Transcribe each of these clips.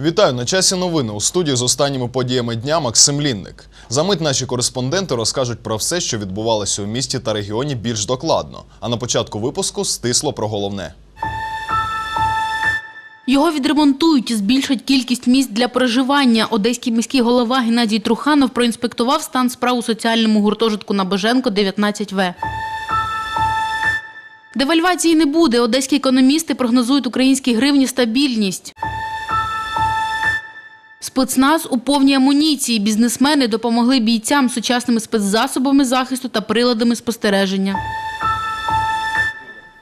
Вітаю на часі новини у студії з останніми подіями дня Максим Лінник. За мить наші кореспонденти розкажуть про все, що відбувалося у місті та регіоні більш докладно. А на початку випуску стисло про головне. Його відремонтують і збільшать кількість місць для проживання. Одеський міський голова Геннадій Труханов проінспектував стан справ у соціальному гуртожитку на Боженко 19В. Девальвації не буде. Одеські економісти прогнозують українській гривні стабільність. Спецназ у повній амуніції. Бізнесмени допомогли бійцям сучасними спецзасобами захисту та приладами спостереження.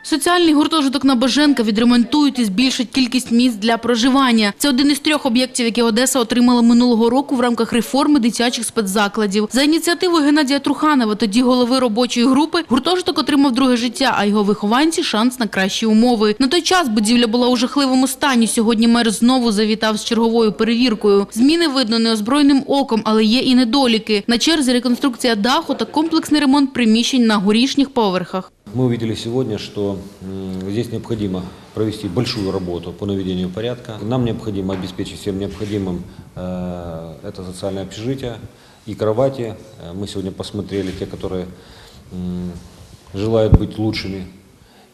Соціальний гуртожиток на Боженка відремонтують і збільшать кількість місць для проживання. Це один із трьох об'єктів, які Одеса отримала минулого року в рамках реформи дитячих спецзакладів. За ініціативою Геннадія Труханова, тоді голови робочої групи, гуртожиток отримав друге життя, а його вихованці шанс на кращі умови. На той час будівля була у жахливому стані. Сьогодні мер знову завітав з черговою перевіркою. Зміни видно неозброєним оком, але є і недоліки. На черзі реконструкція даху та комплексний ремонт приміщень на горішніх поверхах. Мы увидели сегодня, что здесь необходимо провести большую работу по наведению порядка. Нам необходимо обеспечить всем необходимым э, это социальное общежитие и кровати. Э, Мы сегодня посмотрели те, которые желают быть лучшими,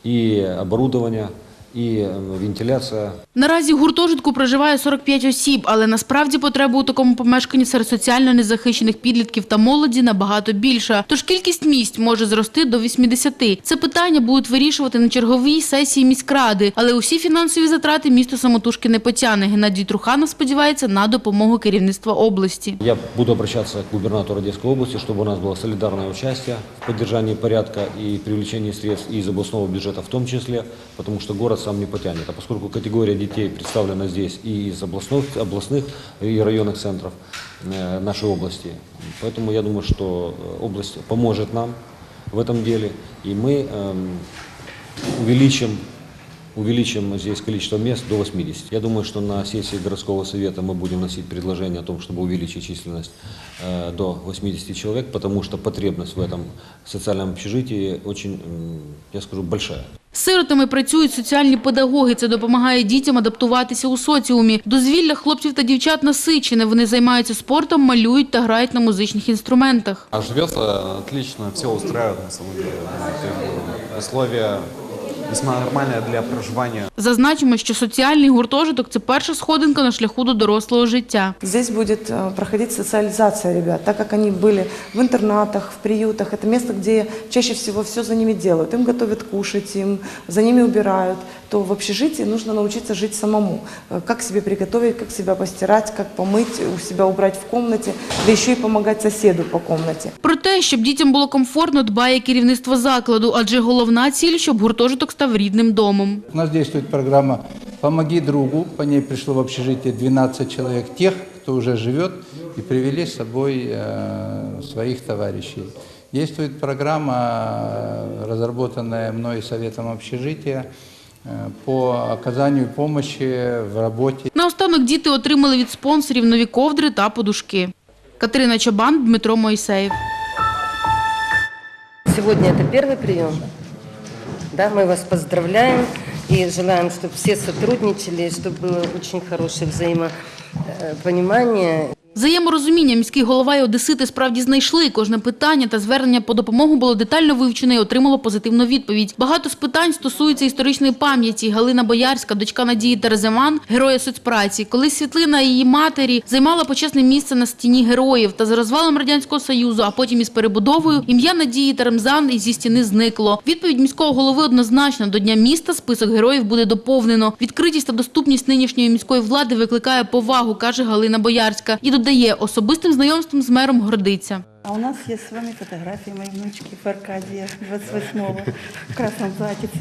и оборудование, и э, вентиляция. Наразі в гуртожитку проживає 45 осіб, але насправді потреба у такому помешканні серед соціально незахищених підлітків та молоді набагато більша. Тож кількість місць може зрости до 80. Це питання будуть вирішувати на черговій сесії міськради, але усі фінансові затрати місто самотужки не потягне. Геннадій Труханов сподівається на допомогу керівництва області. Я буду обращаться к губернатору Одесской области, чтобы у нас было солидарное участие в поддержании порядка и привлечении средств и из областного бюджета в том числе, потому что город сам не потянет. А поскольку категория детей представлена здесь и из областных, областных и районных центров э, нашей области, поэтому я думаю, что э, область поможет нам в этом деле, и мы эм, увеличим увеличим здесь количество мест до 80. Я думаю, что на сессии городского совета мы будем вносить предложение о том, чтобы увеличить численность э, до 80 человек, потому что потребность в этом социальном общежитии очень, я скажу, большая. Сиротами працюють соціальні педагоги. Це допомагає дітям адаптуватися у соціумі. Дозвілля хлопців та дівчат насичене. Вони займаються спортом, малюють та грають на музичних інструментах. А живется отлично, все устраює на самом деле. Условия весьма нормальные для проживания. Зазначимо, що соціальний гуртожиток це перша сходинка на шляху до дорослого життя. Здесь будет э, проходить социализация ребят, так как они были в интернатах, в приютах. Это место, где чаще всего все за ними делают. Им готовят кушать, им за ними убирают. То в общежитии нужно научиться жить самому. Э, Как себе приготовить, как себя постирать, как помыть, у себя убрать в комнате, да еще и помогать соседу по комнате. Про те, щоб дітям було комфортно, дбає керівництво закладу, адже головна ціль, щоб гуртожиток став рідним домом. У нас действует программа «Помоги другу». По ней пришло в общежитие 12 человек тех, кто уже живет, и привели с собой э, своих товарищей. Действует программа, э, разработанная мной и Советом общежития, э, по оказанию помощи в работе Наостанок діти отримали від спонсорів нові ковдри та подушки. Катерина Чабан, Дмитро Мойсеєв. Сегодня это первый прием. Да, мы вас поздравляем и желаем, чтобы все сотрудничали, чтобы было очень хорошее взаимопонимание. Взаєморозуміння міський голова і одесити справді знайшли. Кожне питання та звернення по допомогу було детально вивчене і отримало позитивну відповідь. Багато з питань стосуються історичної пам'яті. Галина Боярська, дочка Надії Тереземан, героя соцпраці. Колись світлина її матері займала почесне місце на стіні героїв. Та з розвалом радянського союзу, а потім із перебудовою ім'я Надії Теремзан зі стіни зникло. Відповідь міського голови однозначна. До дня міста список героїв буде доповнено. Відкритість та доступність нинішньої міської влади викликає повагу, каже Галина Боярська. І додає, особистим знайомством з мером гордиться. А у нас есть с вами фотографии моей внучки Аркадия 28-го в красном платьице.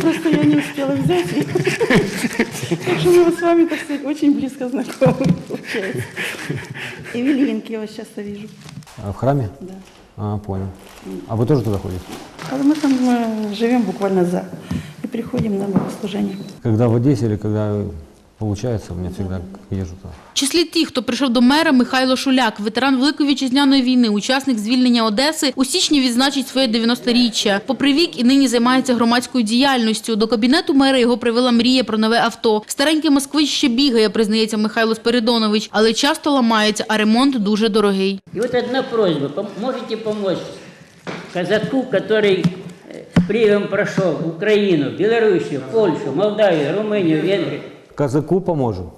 Просто я не успела взять. ее. Так что мы вот с вами, так сказать, очень близко знакомы, получается. Эвелинки я вас часто вижу. А в храме? Да. А, понял. А вы тоже туда ходите? А мы там э, живем буквально за и приходим на богослужение. Когда в Одессе или когда получается, у меня всегда езжу туда. В числі тих, хто прийшов до мера Михайло Шуляк, ветеран Великої вітчизняної війни, учасник звільнення Одеси, у січні відзначить своє 90-річчя. Попри вік і нині займається громадською діяльністю. До кабінету мера його привела мрія про нове авто. Старенький москвич ще бігає, признається Михайло Спиридонович, але часто ламається, а ремонт дуже дорогий. И вот одна просьба. Пом- Можете помочь казаку, который э, с приемом прошел Украину, Белоруссию, Польшу, Молдавию, Румынию, Венгрию? Казаку поможем,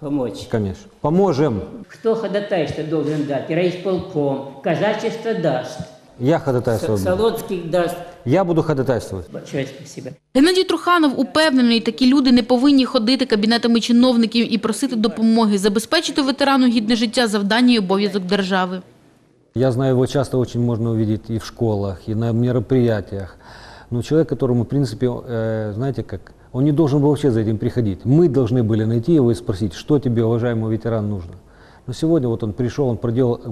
Помочь. конечно. Поможем. Кто ходатайство должен дать? Райисполком. Казачество даст. Я буду. Солодский даст. Я буду ходатайствовать. Большое спасибо. Геннадій Труханов упевнений, такі люди не повинні ходити кабінетами чиновників і просити допомоги, забезпечити ветерану гідне життя завдання і обов'язок держави. Я знаю, его часто очень можно увидеть и в школах, и на мероприятиях. Но человек, которому, в принципе, э, знаете как, он не должен был вообще за этим приходить. Мы должны были найти его и спросить, что тебе, уважаемый ветеран, нужно. Но сегодня вот он пришел, он проделал э,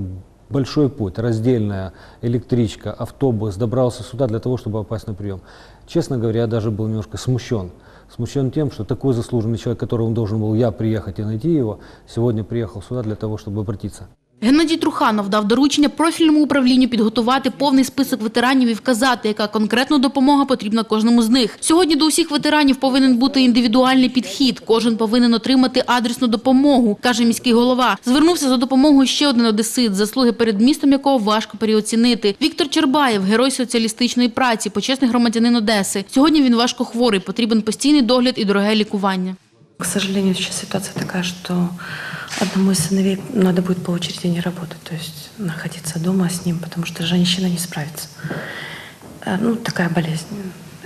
большой путь, раздельная электричка, автобус, добрался сюда для того, чтобы попасть на прием. Честно говоря, я даже был немножко смущен. Смущен тем, что такой заслуженный человек, которому должен был я приехать и найти его, сегодня приехал сюда для того, чтобы обратиться. Геннадій Труханов дав доручення профільному управлінню підготувати повний список ветеранів і вказати, яка конкретна допомога потрібна кожному з них. Сьогодні до усіх ветеранів повинен бути індивідуальний підхід. Кожен повинен отримати адресну допомогу, каже міський голова. Звернувся за допомогою ще один одесит, заслуги перед містом якого важко переоцінити. Віктор Чербаєв, герой соціалістичної праці, почесний громадянин Одеси. Сьогодні він важко хворий, потрібен постійний догляд і дороге лікування. К сожалению, сейчас ситуация такая, что одному из сыновей надо будет по очереди не работать, то есть находиться дома с ним, потому что женщина не справится. Э, Ну, такая болезнь.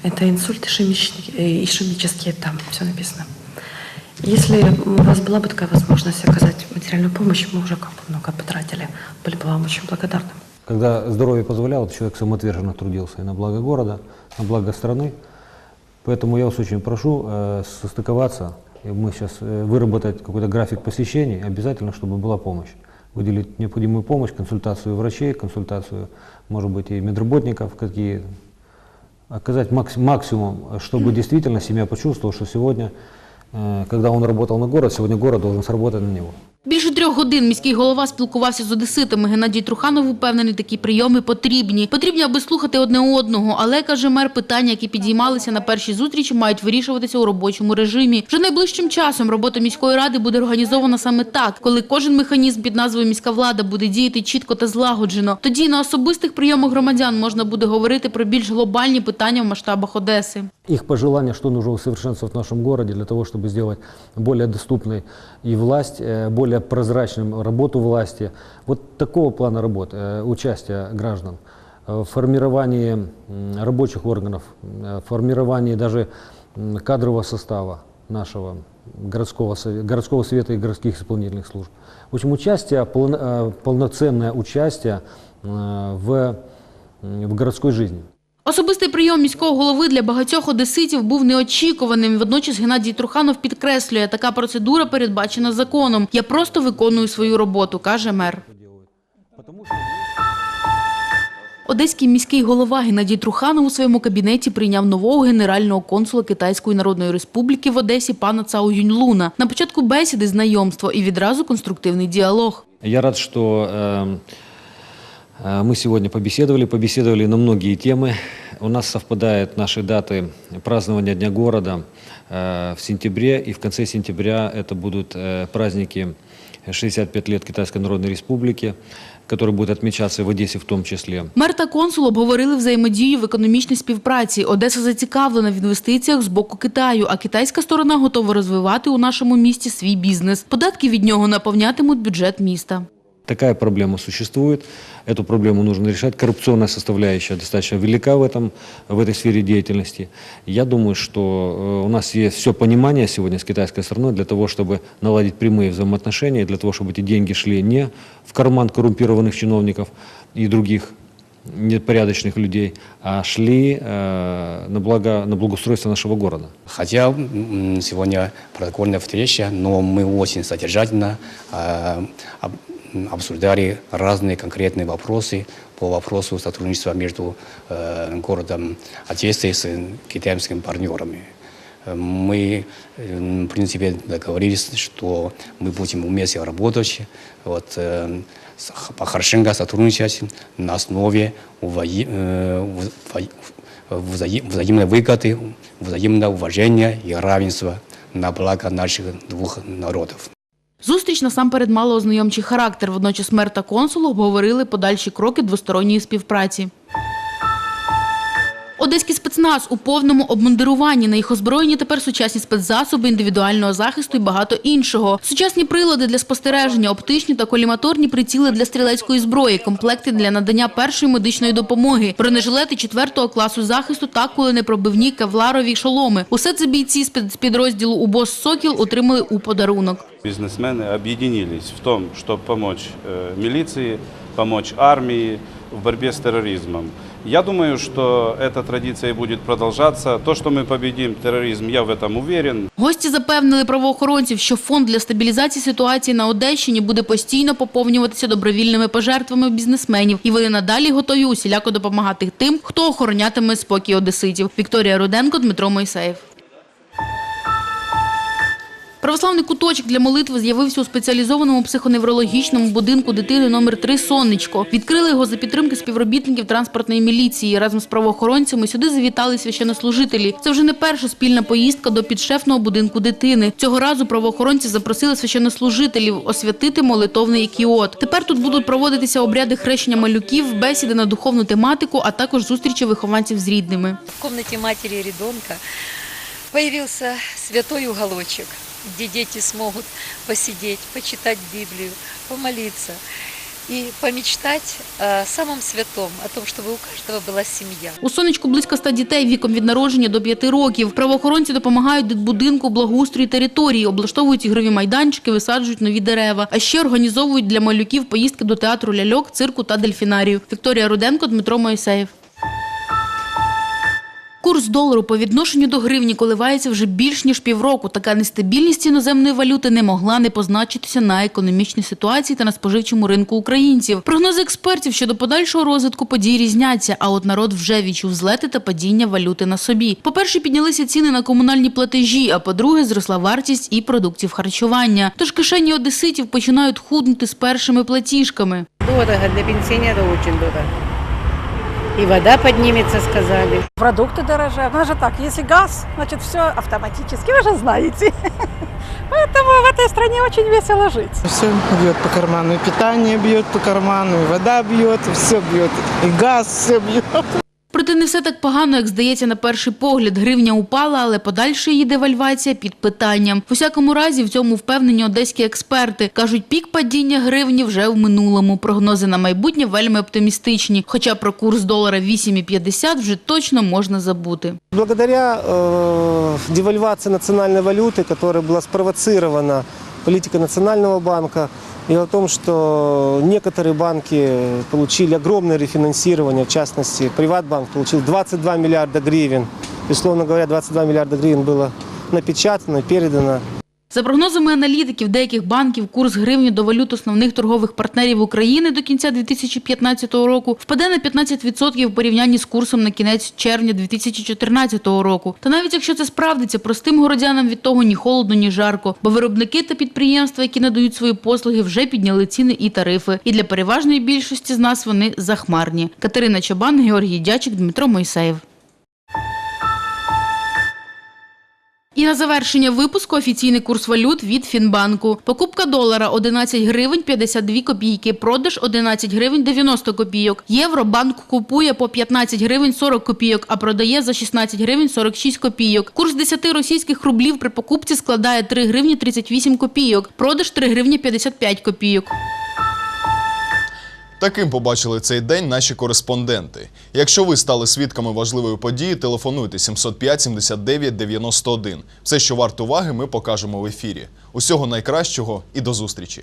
Это инсульт ишемический, э, ишемический там все написано. Если у вас была бы такая возможность оказать материальную помощь, мы уже как бы много потратили, были бы вам очень благодарны. Когда здоровье позволяло, человек самоотверженно трудился и на благо города, на благо страны. Поэтому я вас очень прошу э, состыковаться. Мы сейчас э, выработать какой-то график посещений, обязательно, чтобы была помощь. Выделить необходимую помощь, консультацию врачей, консультацию, может быть, и медработников, какие оказать макс- максимум, чтобы действительно семья почувствовала, что сегодня, э, когда он работал на город, сегодня город должен сработать на него. Більше трьох годин міський голова спілкувався з одеситами. Геннадій Труханов упевнений, такі прийоми потрібні. Потрібні, аби слухати одне одного. Але, каже мер, питання, які підіймалися на першій зустрічі, мають вирішуватися у робочому режимі. Вже найближчим часом робота міської ради буде організована саме так, коли кожен механізм під назвою міська влада буде діяти чітко та злагоджено. Тоді на особистих прийомах громадян можна буде говорити про більш глобальні питання в масштабах Одеси. Их пожелания, что нужно усовершенствовать в нашем городе для того, чтобы сделать более доступной и власть, э, более прозрачным работу власти. Вот такого плана работы, э, участия граждан э, м, рабочих органов, в формировании даже кадрового состава нашего городского, городского совета и городских исполнительных служб. В общем, участие, полно- полноценное участие в, в городской жизни. Особистий прийом міського голови для багатьох одеситів був неочікуваним. Водночас Геннадій Труханов підкреслює, така процедура передбачена законом. Я просто виконую свою роботу, каже мер. Одеський міський голова Геннадій Труханов у своєму кабінеті прийняв нового генерального консула Китайської Народної Республіки в Одесі пана Цао Юньлуна. На початку бесіди знайомство і відразу конструктивний діалог. Я рад, что э, э, мы сегодня побеседовали, побеседовали на многие темы. У нас совпадают наши даты празднования Дня города э, в сентябре, и в конце сентября это будут э, праздники 65 лет Китайской Народной Республики, которые будут отмечаться в Одессе в том числе. Мер та консул обговорили взаємодію в економічній співпраці. Одеса зацікавлена в інвестиціях з боку Китаю, а китайська сторона готова розвивати у нашому місті свій бізнес. Податки від нього наповнятимуть бюджет міста. Такая проблема существует. Эту проблему нужно решать. Коррупционная составляющая достаточно велика в, этом, в этой сфере деятельности. Я думаю, что э, у нас есть все понимание сегодня с китайской стороной для того, чтобы наладить прямые взаимоотношения, для того, чтобы эти деньги шли не в карман коррумпированных чиновников и других непорядочных людей, а шли э, на, благо, на благоустройство нашего города. Хотя сегодня протокольная встреча, но мы очень содержательно э, обсуждали разные конкретные вопросы по вопросу сотрудничества между э, городом Одессой с китайскими партнерами. Мы, э, в принципе, договорились, что мы будем вместе работать, вот, э, по-хорошенько сотрудничать на основе увои- э, в- в- взаи- взаимной выгоды, взаимного уважения и равенства на благо наших двух народов. Зустріч насамперед мала ознайомчий характер. Водночас мер та консул обговорили подальші кроки двосторонньої співпраці. Одеський спецназ у повному обмундируванні. На їх озброєнні тепер сучасні спецзасоби індивідуального захисту і багато іншого. Сучасні прилади для спостереження, оптичні та коліматорні приціли для стрілецької зброї, комплекти для надання першої медичної допомоги, бронежилети четвертого класу захисту та куленепробивні кевларові шоломи. Усе це бійці спецпідрозділу УБОС «Сокіл» отримали у подарунок. Бизнесмены объединились в том, чтобы помочь э, милиции, помочь армии в борьбе с терроризмом. Я думаю, что эта традиция и будет продолжаться. То, что мы победим терроризм, я в этом уверен. Гості запевнили правоохоронців, що фонд для стабілізації ситуації на Одещині буде постійно поповнюватися добровільними пожертвами бізнесменів, і вони надалі готові усіляко допомагати тим, хто охоронятиме спокій одеситів. Вікторія Руденко, Дмитро Мойсеєв. Православний куточок для молитви з'явився у спеціалізованому психоневрологічному будинку дитини номер 3 «Сонечко». Відкрили його за підтримки співробітників транспортної міліції. Разом з правоохоронцями сюди завітали священнослужителі. Це вже не перша спільна поїздка до підшефного будинку дитини. Цього разу правоохоронці запросили священнослужителів освятити молитовний кіот. Тепер тут будуть проводитися обряди хрещення малюків, бесіди на духовну тематику, а також зустрічі вихованців з рідними. В комнате матери и ребенка появился святой где дети смогут посидеть, почитать Библию, помолиться и помечтать о самом святом, о том, чтобы у каждого была семья. У сонечку близько ста дітей віком від народження до п'яти років. Правоохоронці допомагають дитбудинку благоустрою території, облаштовують ігрові майданчики, висаджують нові дерева. А ще організовують для малюків поїздки до театру ляльок, цирку та дельфінарію. Вікторія Руденко, Дмитро Моїсеєв. Курс долару по відношенню до гривні коливається вже більш ніж півроку. Така нестабільність іноземної валюти не могла не позначитися на економічній ситуації та на споживчому ринку українців. Прогнози експертів щодо подальшого розвитку подій різняться, а от народ вже відчув злети та падіння валюти на собі. По-перше, піднялися ціни на комунальні платежі, а по-друге, зросла вартість і продуктів харчування. Тож кишені одеситів починають худнути з першими платіжками. Дорого, для пенсионера очень дорого И вода поднимется, сказали. Продукты дорожают. У нас же так, если газ, значит все автоматически, вы же знаете. Поэтому в этой стране очень весело жить. Все бьет по карману, и питание бьет по карману, и вода бьет, и все бьет, и газ все бьет. Проте не все так погано, як здається на перший погляд. Гривня упала, але подальша її девальвація під питанням. В усякому разі, в цьому впевнені одеські експерти. Кажуть, пік падіння гривні вже в минулому. Прогнози на майбутнє вельми оптимістичні. Хоча про курс долара 8,50 вже точно можна забути. Благодаря э, девальвации национальной валюты, которая была спровоцирована политикой Национального банка, и о том, что некоторые банки получили огромное рефинансирование, в частности, Приватбанк получил 22 миллиарда гривен. Условно говоря, 22 миллиарда гривен было напечатано, передано За прогнозами аналітиків деяких банків, курс гривні до валют основних торгових партнерів України до кінця 2015 року впаде на 15% в порівнянні з курсом на кінець червня 2014 року. Та навіть якщо це справдиться, простим городянам від того ні холодно, ні жарко, бо виробники та підприємства, які надають свої послуги, вже підняли ціни і тарифи. І для переважної більшості з нас вони захмарні. Катерина Чабан, Георгій Дячик, Дмитро Мойсеєв. І на завершення випуску офіційний курс валют від Фінбанку. Покупка долара 11 гривень 52 копійки, продаж 11 гривень 90 копійок. Євро банк купує по 15 гривень 40 копійок, а продає за 16 гривень 46 копійок. Курс 10 російських рублів при покупці складає 3 гривні 38 копійок, продаж 3 гривні 55 копійок. Таким побачили цей день наші кореспонденти. Якщо ви стали свідками важливої події, телефонуйте 705 79 91. Все, що варто уваги, ми покажемо в ефірі. Усього найкращого і до зустрічі!